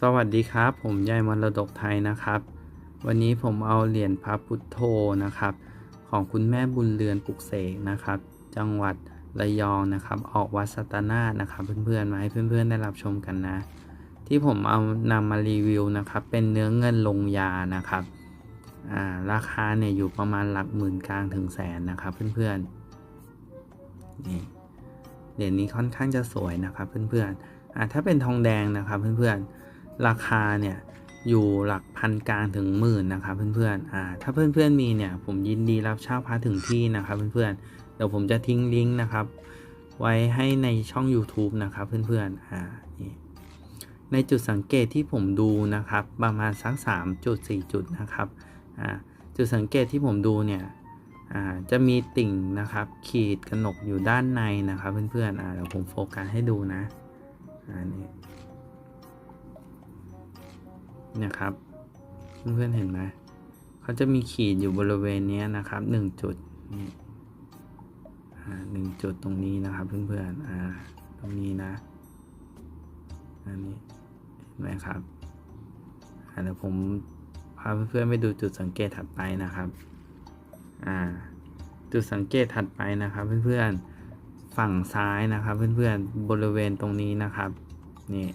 สวัสดีครับ ผมยายมรดกไทยนะครับ วันนี้ผมเอาเหรียญพระพุทโธนะครับ ของคุณแม่บุญเรือนปุกเสกนะครับ จังหวัดระยองนะครับ ออกวัดสัตนานะครับ เพื่อนๆมาให้เพื่อนๆได้รับชมกันนะ ที่ผมเอานำมารีวิวนะครับ เป็นเนื้อเงินลงยานะครับาราคาเนี่ยอยู่ประมาณหลักหมื่นกลางถึงแสนนะครับ เพื่อนๆนี่เหรียญนี้ค่อนข้างจะสวยนะครับ เพื่อนๆอ่าถ้าเป็นทองแดงนะครับ เพื่อนๆ ราคาเนี่ยอยู่หลักพันกลางถึงหมื่นนะครับเพื่อนๆอ่าถ้าเพื่อนๆมีเนี่ยผมยินดีรับเช่าพระถึงที่นะครับเพื่อนๆเดี๋ยวผมจะทิ้งลิงก์นะครับ ไว้ให้ในช่อง YouTube นะครับเพื่อนๆอ่านี่ในจุดสังเกตที่ผมดูนะครับ ประมาณสัก3จุด4จุดนะครับอ่าจุดสังเกตที่ผมดูเนี่ยอ่าจะมีติ่งนะครับ ขีดกระหนกอยู่ด้านในนะครับเพื่อนๆอ่าเดี๋ยวผมโฟกัสให้ดูนะอ่านี่ นี่ยครับ เพื่อนๆเห็นไหมเขาจะมีขีดอยู่บริเวณนี้นะครับหนึ่งจุดนี่หนึ่งจุดตรงนี้นะครับเพื่อนๆอ่าตรงนี้นะอันนี้เห็นไหมครับเดี๋ยวผมพาเพื่อนๆไปดูจุดสังเกตถัดไปนะครับอ่าจุดสังเกตถัดไปนะครับ เพื่อนๆฝั่งซ้ายนะครับ เพื่อนๆบริเวณตรงนี้นะครับนี่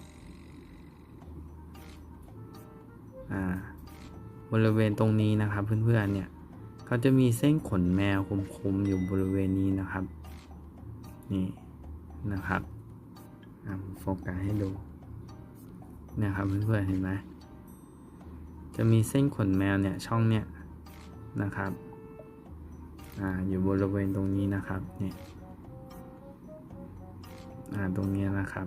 บริเวณตรงนี้นะครับเพื่อนๆเนี่ยเขาจะมีเส้นขนแมวคมๆอยู่บริเวณนี้นะครับนี่นะครับอะผมโฟกัสให้ดูนะครับเพื่อนๆเห็นไหมจะมีเส้นขนแมวเนี่ยช่องเนี่ยนะครับอ่าอยู่บริเวณตรงนี้นะครับเนี่ยอ่าตรงนี้นะครับ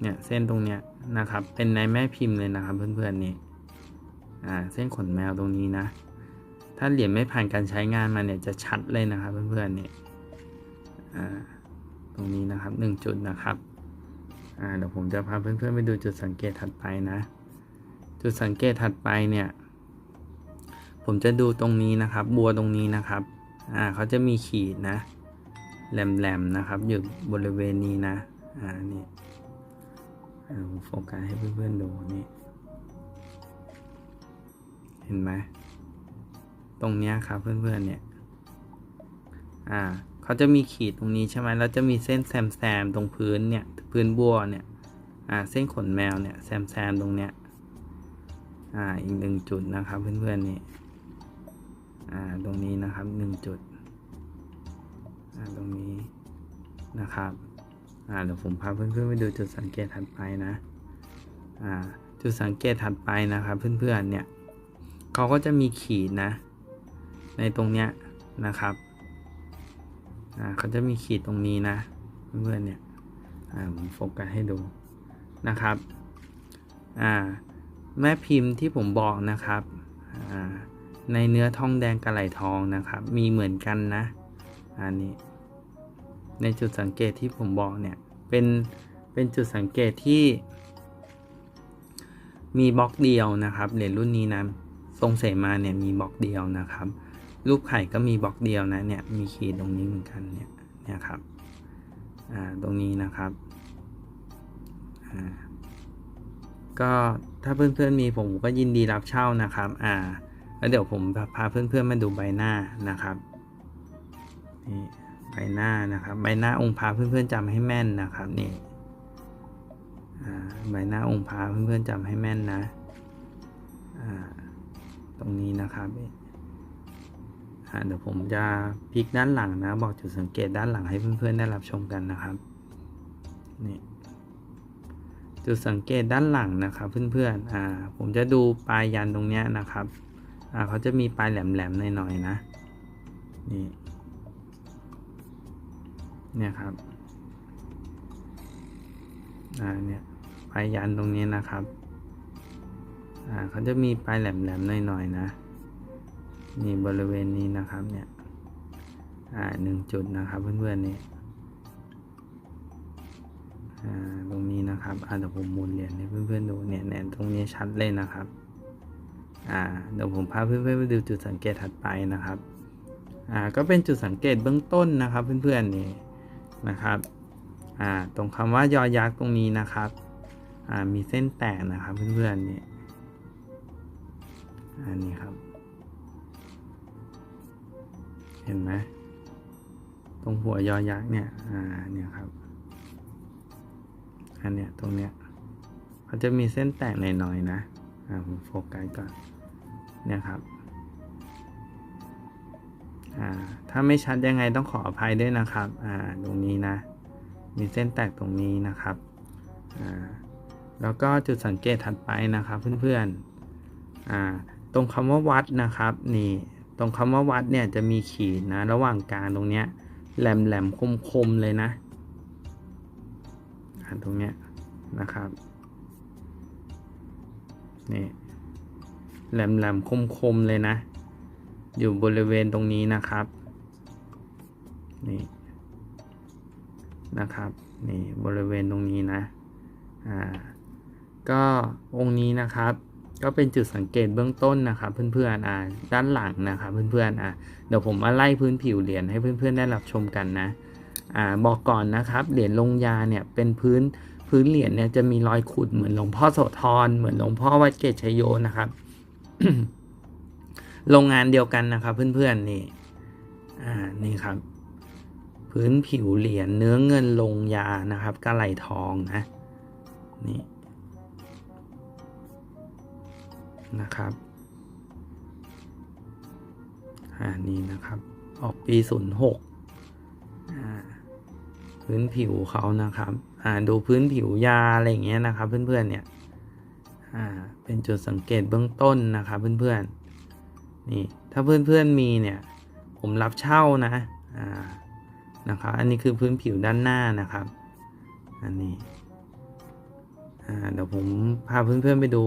เนี่ยเส้นตรงเนี้ยนะครับ เป็นในแม่พิมพ์เลยนะครับ เพื่อนๆนี่อ่าเส้นขนแมวตรงนี้นะ ถ้าเหรียญไม่ผ่านการใช้งานมาเนี่ยจะชัดเลยนะครับเพื่อนๆนี่อ่าตรงนี้นะครับหนึ่งจุดนะครับอ่าเดี๋ยวผมจะพาเพื่อนๆไปดูจุดสังเกตถัดไปนะ จุดสังเกตถัดไปเนี่ย ผมจะดูตรงนี้นะครับ บัวตรงนี้นะครับอ่าเขาจะมีขีดนะแหลมๆนะครับ อยู่บริเวณนี้นะอ่านี่ โฟกัสให้เพื่อนๆดูนี่ เห็นไหม ตรงเนี้ยครับเพื่อนๆเนี่ย อ่า เขาจะมีขีดตรงนี้ใช่ไหมแล้วจะมีเส้นแซมแซมๆตรงพื้นเนี่ย พื้นบัวเนี่ย อ่า เส้นขนแมวเนี่ยแซมแซมๆตรงเนี้ย อ่า อีกหนึ่งจุดนะครับเพื่อนๆนี่ อ่า ตรงนี้นะครับหนึ่งจุด อ่า ตรงนี้นะครับ อ่าเดี๋ยวผมพาเพื่อนๆไปดูจุดสังเกตถัดไปนะอ่าจุดสังเกตถัดไปนะครับเพื่อนๆเนี่ยเขาก็จะมีขีดนะ ในตรงเนี้ยนะครับอ่าเขาจะมีขีดตรงนี้นะเพื่อนๆเนี่ยอ่าผมโฟกัสให้ดูนะครับอ่าแม่พิมพ์ที่ผมบอกนะครับอ่าในเนื้อทองแดงกระไหลทองนะครับ มีเหมือนกันนะอันนี้ ในจุดสังเกตที่ผมบอกเนี่ย เป็น เป็นจุดสังเกตที่ มีบล็อกเดียวนะครับ เหรียญรุ่นนี้นะทรงเสมาเนี่ยมีบล็อกเดียวนะครับ รูปไข่ก็มีบล็อกเดียวนะเนี่ยมีขีดตรงนี้เหมือนกันเนี่ยเนี่ยครับอ่าตรงนี้นะครับอ่าก็ถ้าเพื่อนๆมีผมก็ยินดีรับเช่านะครับอ่าแล้วเดี๋ยวผมพาเพื่อนๆมาดูใบหน้านะครับนี่ ใบหน้านะครับ ใบหน้าองค์พระเพื่อนๆจำให้แม่นนะครับนี่ใบหน้าองค์พระเพื่อนๆจำให้แม่นนะตรงนี้นะครับเดี๋ยวผมจะพลิกด้านหลังนะ บอกจุดสังเกตด้านหลังให้เพื่อนๆได้รับชมกันนะครับนี่จุดสังเกตด้านหลังนะครับเพื่อนๆอ่าผมจะดูปลายยันตรงเนี้ยนะครับอ่าเขาจะมีปลายแหลมๆหน่อยๆนะนี่ เนี่ยครับอ่าเนี่ยปลายยันตรงนี้นะครับอ่าเขาจะมีปลายแหลมๆหน่อยๆนะนี่บริเวณนี้นะครับเนี่ยอ่าหนึ่งจุดนะครับ เพื่อนๆนี่อ่าตรงนี้นะครับอ่าเดี๋ยวผมหมุนเหรียญให้เพื่อนๆดูเนี่ยเนี่ยตรงนี้ชัดเลยนะครับอ่าเดี๋ยวผมพาเพื่อนๆไปดูจุดสังเกตถัดไปนะครับอ่าก็เป็นจุดสังเกตเบื้องต้นนะครับ เพื่อนๆนี่ นะครับตรงคำว่ายอยักษ์ตรงนี้นะครับมีเส้นแตกนะครับเพื่อนๆเนี่ยอันนี้ครับ เห็นไหมตรงหัวยอยักษ์เนี่ยอ่าเนี่ยครับอันเนี้ยตรงเนี้ยเขาจะมีเส้นแตกหน่อยๆนะอ่าผมโฟกัสก่อนเนี่ยครับ อ่าถ้าไม่ชัดยังไงต้องขออภัยด้วยนะครับอ่าตรงนี้นะ มีเส้นแตกตรงนี้นะครับอ่าแล้วก็จุดสังเกตถัดไปนะครับเพื่อนๆอ่าตรงคำว่าวัดนะครับนี่ตรงคำว่าวัดเนี่ยจะมีขีดนะระหว่างกลางตรงเนี้ยแหลมแหลมคมคมๆเลยนะตรงเนี้ยนะครับนี่แหลมแหลมคมคมๆเลยนะ อยู่บริเวณตรงนี้นะครับ นี่นะครับ นี่บริเวณตรงนี้นะ อ่า ก็องค์นี้นะครับ ก็เป็นจุดสังเกตเบื้องต้นนะครับเพื่อนๆ อ่า ด้านหลังนะครับเพื่อนๆ อ่าเดี๋ยวผมมาไล่พื้นผิวเหรียญให้เพื่อนๆ ได้รับชมกันนะ อ่า บอกก่อนนะครับ เหรียญลงยาเนี่ยเป็นพื้นพื้นเหรียญเนี่ยจะมีรอยขุดเหมือนหลวงพ่อโสธร เหมือนหลวงพ่อวัดเกตชัยโยนะครับ โรงงานเดียวกันนะครับ เพื่อนๆนี่ อ่า นี่ครับ พื้นผิวเหรียญเนื้อเงินลงยานะครับกะไหลทองนะ นี่นะครับอ่านี่นะครับ ออกปีศูนย์หกอ่าพื้นผิวเขานะครับ อ่าดูพื้นผิวยาอะไรอย่างเงี้ยนะครับ เพื่อนๆเนี่ย อ่า เป็นจุดสังเกตเบื้องต้นนะครับ เพื่อนๆ นี่ถ้าเพื่อนๆมีเนี่ยผมรับเช่านะอ่านะครับอันนี้คือพื้นผิวด้านหน้านะครับ อันนี้อ่าเดี๋ยวผมพาเพื่อนๆไปดู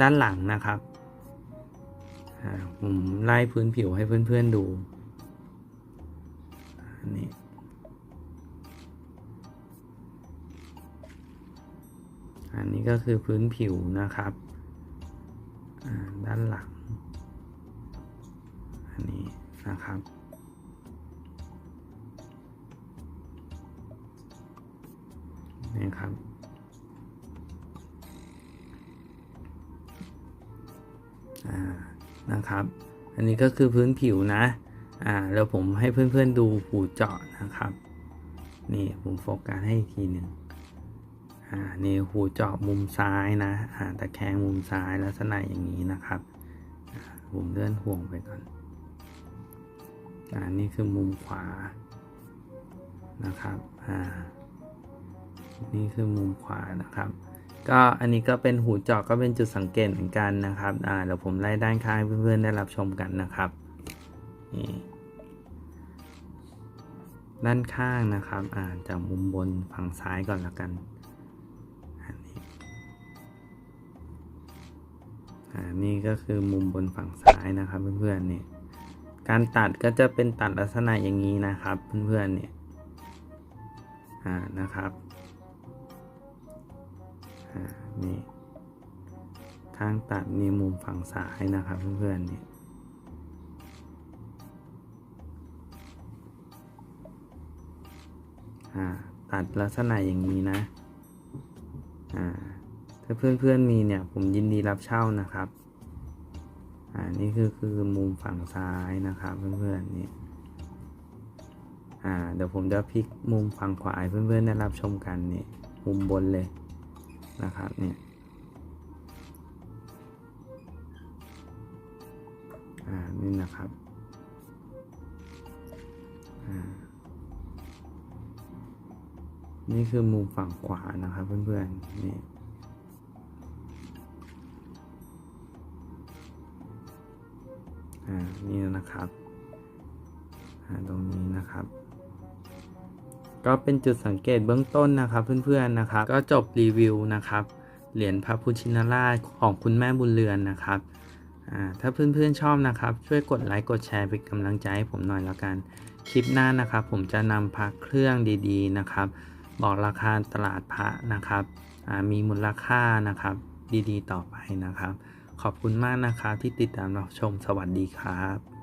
ด้านหลังนะครับอ่าผมไล่พื้นผิวให้เพื่อนๆดูอันนี้อันนี้ก็คือพื้นผิวนะครับด้านหลัง นี้นะครับ นี่ครับ อ่า นะครับ อันนี้ก็คือพื้นผิวนะ อ่า แล้วผมให้เพื่อนๆดูหูเจาะนะครับ นี่ผมโฟกัสให้อีกทีหนึ่งอ่า นี่หูเจาะมุมซ้ายนะ อ่าตะแคงมุมซ้ายลักษณะอย่างนี้นะครับ ผมเลื่อนห่วงไปก่อน อ่านี่คือมุมขวานะครับอ่านี่คือมุมขวานะครับ ก็อันนี้ก็เป็นหูจาะก็เป็นจุดสังเกตเหมือนกันนะครับอ่าเดี๋ยวผมไล่ด้านข้างเพื่อนๆได้รับชมกันนะครับนี่ด้านข้างนะครับอ่าจากมุมบนฝั่งซ้ายก่อนละกันอันนี้อ่านี่ก็คือมุมบนฝั่งซ้ายนะครับเพื่อนๆเนี่ย การตัดก็จะเป็นตัดลักษณะอย่างนี้นะครับ เพื่อนๆเนี่ยอ่านะครับอ่านี่ข้างตัดมีมุมฝั่งซ้ายนะครับ เพื่อนๆเนี่อ่าตัดลักษณะอย่างนี้นะอ่าถ้าเพื่อนๆมีเนี่ยผมยินดีรับเช่านะครับ อ่านี่คือคือมุมฝั่งซ้ายนะครับเพื่อนๆนี่อ่าเดี๋ยวผมจะพลิกมุมฝั่งขวาเพื่อนๆได้รับชมกันนี่มุมบนเลยนะครับเนี่ยอ่านี่นะครับอ่านี่คือมุมฝั่งขวานะครับเพื่อนๆนี่ อ่านี่นะครับตรงนี้นะครับ ก็เป็นจุดสังเกตเบื้องต้นนะครับเพื่อนๆนะครับ ก็จบรีวิวนะครับ เหรียญพระพุทธชินราชของคุณแม่บุญเรือนนะครับถ้าเพื่อนๆชอบนะครับ ช่วยกดไลค์กดแชร์เป็นกำลังใจให้ผมหน่อยแล้วกัน คลิปหน้านะครับ ผมจะนำพระเครื่องดีๆนะครับ บอกราคาตลาดพระนะครับมีมูลค่านะครับ ดีๆ ต่อไปนะครับ ขอบคุณมากนะครับที่ติดตามรับชมสวัสดีครับ